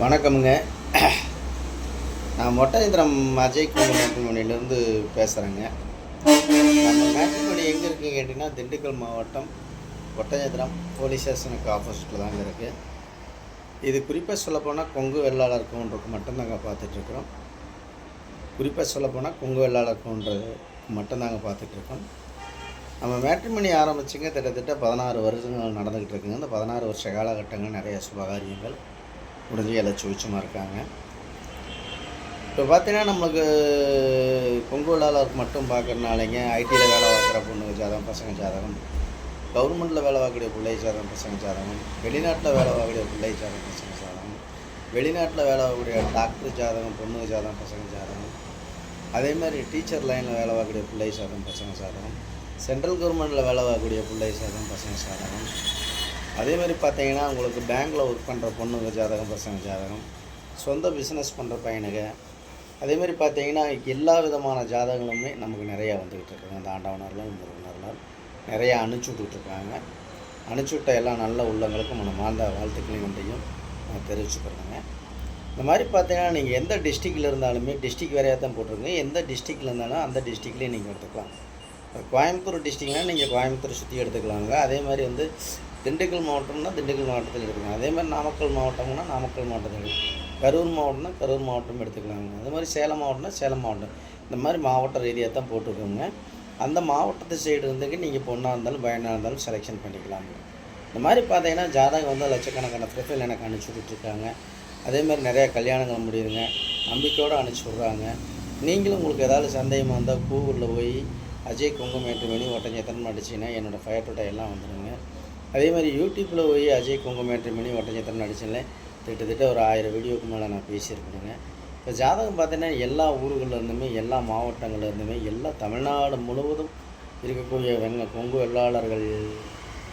வணக்கமுங்க. நான் மொட்டைந்திரம் அஜய் குமார் மேட்ரிமோனிலேருந்து பேசுகிறேங்க நம்ம மேட்ரிமோனி எங்கே இருக்குன்னு கேட்டிங்கன்னா திண்டுக்கல் மாவட்டம் ஒட்டஞ்சத்திரம் போலீஸ் ஸ்டேஷனுக்கு ஆப்போசிட்டில் தாங்க இருக்குது இது குறிப்பாக சொல்லப்போனால் கொங்கு வெள்ளாளர் கவுண்டருக்கு மட்டும்தாங்க பார்த்துட்ருக்குறோம். குறிப்பாக சொல்லப்போனால் கொங்கு வெள்ளாளர் கவுண்டர் மட்டும்தாங்க பார்த்துட்ருக்கோம். நம்ம மேட்ரிமணி ஆரம்பிச்சுங்க கிட்டத்தட்ட பதினாறு வருஷங்கள் நடந்துக்கிட்டு இருக்குங்க இந்த பதினாறு வருஷ காலகட்டங்கள் நிறைய சுபகாரியங்கள். முடிஞ்சு எல்லாம் சுவிச்சமாக இருக்காங்க. இப்போ பார்த்தீங்கன்னா நம்மளுக்கு கொங்குலாளருக்கு மட்டும் பார்க்குறனாலைங்க ஐடியில் வேலை பார்க்குற பொண்ணுங்க ஜாதகம் பசங்க ஜாதகம் கவர்மெண்ட்டில் வேலை பார்க்கக்கூடிய பிள்ளை ஜாதகம் பசங்க ஜாதகம் வெளிநாட்டில் வேலை பார்க்கக்கூடிய பிள்ளை ஜாதகம் பசங்க ஜாதகம் வெளிநாட்டில் வேலை பார்க்கக்கூடிய டாக்டர் ஜாதகம் பொண்ணுங்க ஜாதகம் பசங்க ஜாதகம் அதே மாதிரி டீச்சர் லைனில் வேலை பார்க்கக்கூடிய பிள்ளை ஜாதகம் பசங்க ஜாதகம் சென்ட்ரல் கவர்மெண்ட்டில் வேலை பார்க்கக்கூடிய பிள்ளை ஜாதகம் பசங்க ஜாதகம் அதே மாதிரி பார்த்தீங்கன்னா உங்களுக்கு பேங்க்கில் ஒர்க் பண்ணுற பொண்ணுங்க ஜாதகம் பசங்க ஜாதகம் சொந்த பிஸ்னஸ் பண்ணுற பையனுங்க. அதே மாதிரி பார்த்தீங்கன்னா எல்லா விதமான ஜாதகங்களுமே நமக்கு நிறையா வந்துக்கிட்டு இருக்காங்க. அந்த ஆண்டவனர்லாம் முருகனர்லாம் நிறையா அனுப்பிச்சி விட்டுட்ருக்காங்க. அனுப்பிச்சி விட்ட எல்லா நல்ல உள்ளங்களுக்கும் நம்ம மாந்த வாழ்த்துக்களையும் ஒன்றையும் நான் தெரிவிச்சுக்கிறேங்க. இந்த மாதிரி பார்த்தீங்கன்னா நீங்கள் எந்த டிஸ்ட்ரிக்டில் இருந்தாலுமே டிஸ்ட்ரிக் வேறையாக தான் போட்டிருங்க எந்த டிஸ்ட்ரிக்டில் இருந்தாலும் அந்த டிஸ்ட்ரிக்ட்லேயே நீங்கள் எடுத்துக்கலாம். இப்போ கோயம்புத்தூர் டிஸ்ட்ரிக்ட்னால் நீங்கள் கோயம்புத்தூர் சுற்றி எடுத்துக்கலாங்க. அதே மாதிரி வந்து திண்டுக்கல் மாவட்டம்னா திண்டுக்கல் மாவட்டத்தில் எடுத்துக்கலாம். அதே மாதிரி நாமக்கல் மாவட்டம்னா நாமக்கல் மாவட்டத்தில் எடுத்துக்கலாம். கரூர் மாவட்டம்னா கரூர் மாவட்டம் எடுத்துக்கலாங்க. அதே மாதிரி சேலம் மாவட்டம்னா சேலம் மாவட்டம். இந்த மாதிரி மாவட்ட ரீதியாக தான் போட்டிருக்கோங்க. அந்த மாவட்டத்து சைடு இருந்துக்கு நீங்கள் பொண்ணாக இருந்தாலும் பயனாக இருந்தாலும் செலெக்ஷன் பண்ணிக்கலாங்க. இந்த மாதிரி பார்த்தீங்கன்னா ஜாதகம் வந்து லட்சக்கணக்கான ப்ரொஃபைல் எனக்கு அனுப்பிச்சி விட்டுருக்காங்க. அதே மாதிரி நிறையா கல்யாணங்கள் முடியுதுங்க. நம்பிக்கையோடு அனுப்பிச்சி விட்றாங்க. நீங்களும் உங்களுக்கு ஏதாவது சந்தேகமாக இருந்தால் கூகுளில் போய் அஜய் குங்குமேட்டுமணி ஒட்டஞ்சத்தன் அடிச்சிங்கன்னா என்னோடய ஃபயர் டோட்டா எல்லாம் வந்துடுங்க அதே மாதிரி யூடியூப்பில் போய் அஜய் குங்குமேட்டுமணி ஒட்டஞ்சத்தன் நடிச்சிருந்தேன் திட்டத்தட்ட ஒரு ஆயிரம் வீடியோக்கு மேலே நான் பேசியிருக்கேனுங்க இப்போ ஜாதகம் பார்த்தீங்கன்னா எல்லா ஊர்கள்லேருந்துமே எல்லா மாவட்டங்கள்லேருந்துமே எல்லா தமிழ்நாடு முழுவதும் இருக்கக்கூடிய வெங்க கொங்கு வெள்ளாளர்கள்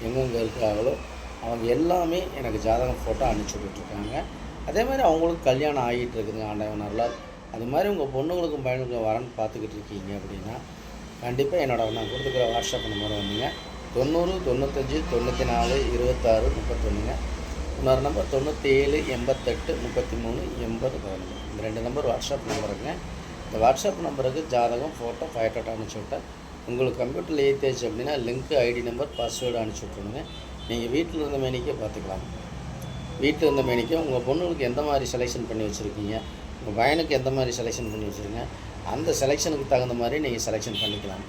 எங்கெங்கே இருக்காங்களோ அவங்க எல்லாமே எனக்கு ஜாதகம் ஃபோட்டோ அனுப்பிச்சி விட்டுட்ருக்காங்க அதே மாதிரி அவங்களுக்கு கல்யாணம் ஆகிட்டு இருக்குதுங்க ஆண்டவனரில் அது மாதிரி உங்கள் பொண்ணுங்களுக்கும் பையனுக்கும் வரன்னு பார்த்துக்கிட்டு இருக்கீங்க அப்படின்னா கண்டிப்பாக என்னோட நான் கொடுத்துக்கிற வாட்ஸ்அப் நம்பர் வந்துங்க. தொண்ணூறு தொண்ணூத்தஞ்சு தொண்ணூற்றி நாலு இருபத்தாறு முப்பத்தொன்றுங்க இன்னொரு நம்பர் தொண்ணூற்றி ஏழு எண்பத்தெட்டு முப்பத்தி மூணு எண்பது பதினொன்று. இந்த ரெண்டு நம்பர் வாட்ஸ்அப் நம்பருங்க. இந்த வாட்ஸ்அப் நம்பருக்கு ஜாதகம் ஃபோட்டோ ஃபைட்டோட்டோ அனுப்பிச்சி விட்டேன். உங்களுக்கு கம்ப்யூட்டரில் ஏற்றியாச்சு அப்படின்னா லிங்க்கு ஐடி நம்பர் பாஸ்வேர்டு அனுப்பிச்சி விட்ருங்க நீங்கள் வீட்டில் இருந்த மேனிக்கே பார்த்துக்கலாம் வீட்டில் இருந்த மேனிக்கே உங்கள் பொண்ணுங்களுக்கு எந்த மாதிரி செலெக்ஷன் பண்ணி வச்சுருக்கீங்க? உங்கள் பையனுக்கு எந்த மாதிரி செலெக்ஷன் பண்ணி வச்சுருங்க? அந்த செலெக்ஷனுக்கு தகுந்த மாதிரி நீங்கள் செலெக்ஷன் பண்ணிக்கலாம்.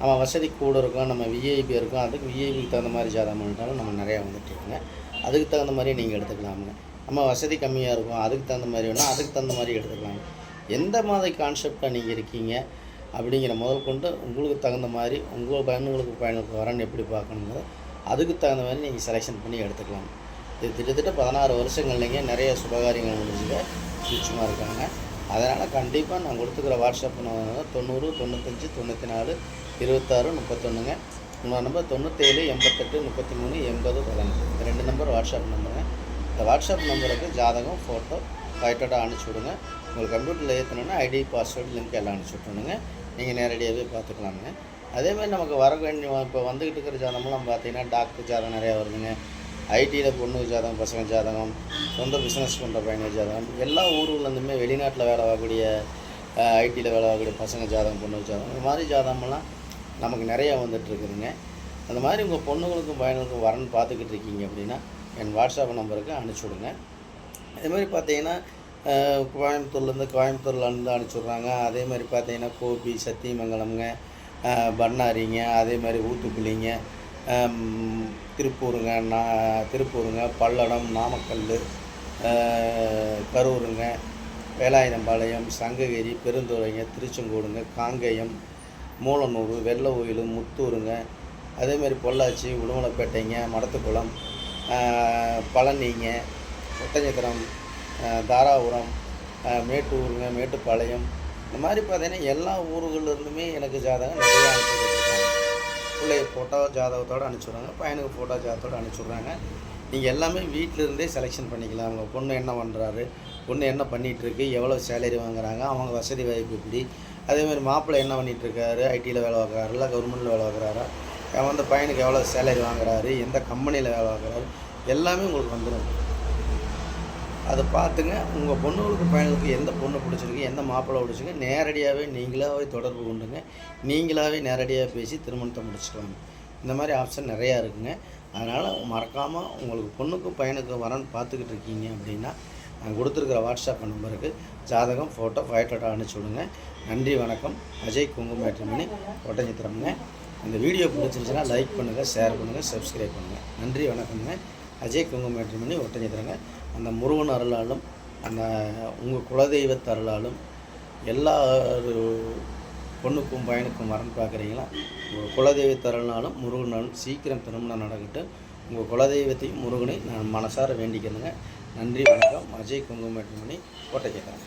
நம்ம வசதி கூட இருக்கும் நம்ம விஐபி இருக்கும் அதுக்கு விஐபிக்கு தகுந்த மாதிரி ஜாதகம் பண்ணிட்டாலும் நம்ம நிறையா வந்துட்டு இருக்குங்க அதுக்கு தகுந்த மாதிரி நீங்கள் எடுத்துக்கலாமுங்க நம்ம வசதி கம்மியாக இருக்கும் அதுக்கு தகுந்த மாதிரி வேணும் அதுக்கு தகுந்த மாதிரி எடுத்துக்கலாம். எந்த மாதிரி கான்செப்டாக நீங்கள் இருக்கீங்க அப்படிங்கிற முதல் கொண்டு உங்களுக்கு தகுந்த மாதிரி உங்கள் பயணங்களுக்கு பையனுக்கு வரன்னு எப்படி பார்க்கணுங்கிறத அதுக்கு தகுந்த மாதிரி நீங்கள் செலெக்ஷன் பண்ணி எடுத்துக்கலாம். இது கிட்டத்தட்ட பதினாறு வருஷங்கள்லைங்க நிறைய சுபகாரியங்கள் முடிஞ்சுங்க சுவிட்சமாக இருக்காங்க. அதனால் கண்டிப்பாக நான் கொடுத்துக்கிற வாட்ஸ்அப் நம்பர் தொண்ணூறு தொண்ணூத்தஞ்சு தொண்ணூற்றி நாலு இருபத்தாறு முப்பத்தொன்றுங்க இன்னொரு நம்பர் தொண்ணூற்றேழு எண்பத்தெட்டு முப்பத்தி மூணு எண்பது பதினஞ்சு. இந்த ரெண்டு நம்பர் வாட்ஸ்அப் நம்பருங்க. இந்த வாட்ஸ்அப் நம்பருக்கு ஜாதகம் ஃபோட்டோ ஃபைட்டோட அனுப்பிச்சி விடுங்க. உங்களுக்கு கம்ப்யூட்டரில் ஏற்றணுன்னா ஐடி பாஸ்வேர்டு லிங்க் எல்லாம் அனுப்பிச்சி விட்ருணுங்க நீங்கள் நேரடியாகவே பார்த்துக்கலாமுங்க. அதே மாதிரி நமக்கு வர வேண்டிய இப்போ வந்துக்கிட்டு இருக்கிற ஜாதகம்லாம் பார்த்தீங்கன்னா டாக்டர் ஜாதகம் நிறையா வருதுங்க. ஐடியில் பொண்ணு ஜாதகம் பசங்க ஜாதகம் சொந்த பிஸ்னஸ் பண்ணுற பையன ஜாதகம் எல்லா ஊர்லேருந்துமே வெளிநாட்டில் வேலை பார்க்கக்கூடிய ஐடியில் வேலை பார்க்கக்கூடிய பசங்க ஜாதகம் பொண்ணு ஜாதகம் இந்த மாதிரி ஜாதகமெல்லாம் நமக்கு நிறையா வந்துட்டுருக்குதுங்க. அந்த மாதிரி உங்கள் பொண்ணுங்களுக்கும் பையனுக்கும் வரன்னு பார்த்துக்கிட்டு இருக்கீங்க அப்படின்னா என் வாட்ஸ்அப் நம்பருக்கு அனுப்பிச்சி விடுங்க. அதே மாதிரி பார்த்தீங்கன்னா கோயம்புத்தூர்லேருந்து கோயம்புத்தூர்லேருந்து அனுப்பிச்சி விட்றாங்க. அதே மாதிரி பார்த்தீங்கன்னா கோபி சத்தியமங்கலம்ங்க பண்ணாரிங்க அதே மாதிரி ஊத்துக்குளிங்க திருப்பூருங்க நா திருப்பூருங்க பல்லடம் நாமக்கல் கரூருங்க வேலாயுதம்பாளையம் சங்ககிரி பெருந்துறைங்க திருச்செங்கோடுங்க காங்கேயம் மூலனூர் வெள்ளை ஓயில் முத்தூருங்க. அதே மாதிரி பொள்ளாச்சி உடுமலைப்பேட்டைங்க மடத்துக்குளம் பழனிங்க ஒட்டஞ்சத்திரம் தாராபுரம் மேட்டூருங்க மேட்டுப்பாளையம். இந்த மாதிரி பார்த்தீங்கன்னா எல்லா ஊர்களிலிருந்துமே எனக்கு ஜாதகம் நிறையா அனுப்பிச்சுருக்காங்க பிள்ளைய ஃபோட்டோ ஜாதகத்தோடு அனுப்பிச்சுட்றாங்க பையனுக்கு ஃபோட்டோ ஜாதகத்தோடு அனுப்பிச்சுட்றாங்க நீங்கள் எல்லாமே வீட்டில் இருந்தே செலெக்ஷன் பண்ணிக்கலாம். அவங்க பொண்ணு என்ன பண்ணுறாரு பொண்ணு என்ன பண்ணிகிட்ருக்கு எவ்வளோ சேலரி வாங்குறாங்க? அவங்க வசதி வாய்ப்பு எப்படி? அதே மாதிரி மாப்பிள்ளை என்ன பண்ணிகிட்ருக்காரு ஐடியில் வேலை பார்க்குறாரு? இல்லை கவர்மெண்ட்டில் வேலை பார்க்குறாரா? அவன் வந்து பையனுக்கு எவ்வளோ சேலரி வாங்குறாரு? எந்த கம்பெனியில் வேலை பார்க்குறாரு? எல்லாமே உங்களுக்கு வந்துடும் அதை பார்த்துங்க. உங்கள் பொண்ணுகளுக்கு பையனுக்கு எந்த பொண்ணு பிடிச்சிருக்கு எந்த மாப்பிள்ளை பிடிச்சிருக்கு நேரடியாகவே நீங்களாகவே தொடர்பு கொண்டுங்க. நீங்களாகவே நேரடியாக பேசி திருமணத்தை முடிச்சுக்கலாம். இந்த மாதிரி ஆப்ஷன் நிறையா இருக்குங்க. அதனால் மறக்காமல் உங்களுக்கு பொண்ணுக்கும் பையனுக்கும் வரன்னு பார்த்துக்கிட்டு இருக்கீங்க அப்படின்னா நான் கொடுத்துருக்குற வாட்ஸ்அப் நம்பருக்கு ஜாதகம் ஃபோட்டோ ஃபைட்டோட்டோ அனுப்பிச்சி விடுங்க. நன்றி வணக்கம். அஜய் குங்குமேற்றமணி ஒட்டஞ்சித்திரம்ங்க இந்த வீடியோ பிடிச்சிருச்சுன்னா லைக் பண்ணுங்கள் ஷேர் பண்ணுங்கள் சப்ஸ்கிரைப் பண்ணுங்கள் நன்றி வணக்கம்ங்க. அஜய் குங்கும மேட்ரிமணி ஒட்டஞ்சித்திரங்க அந்த முருகன் அருளாலும் அந்த உங்கள் குலதெய்வத் அருளாலும் எல்லா ஒரு பொண்ணுக்கும் பையனுக்கும் வரன் பார்க்குறீங்களா? உங்கள் குலதெய்வத் அருள்னாலும் முருகனாலும் சீக்கிரம் திருமணம் நடக்கட்டும் உங்கள் குலதெய்வத்தையும் முருகனை நான் மனசார வேண்டிக்கிறேங்க நன்றி வணக்கம். அஜய் குங்குமேட்டுமணி கோட்டை கேட்குறேன்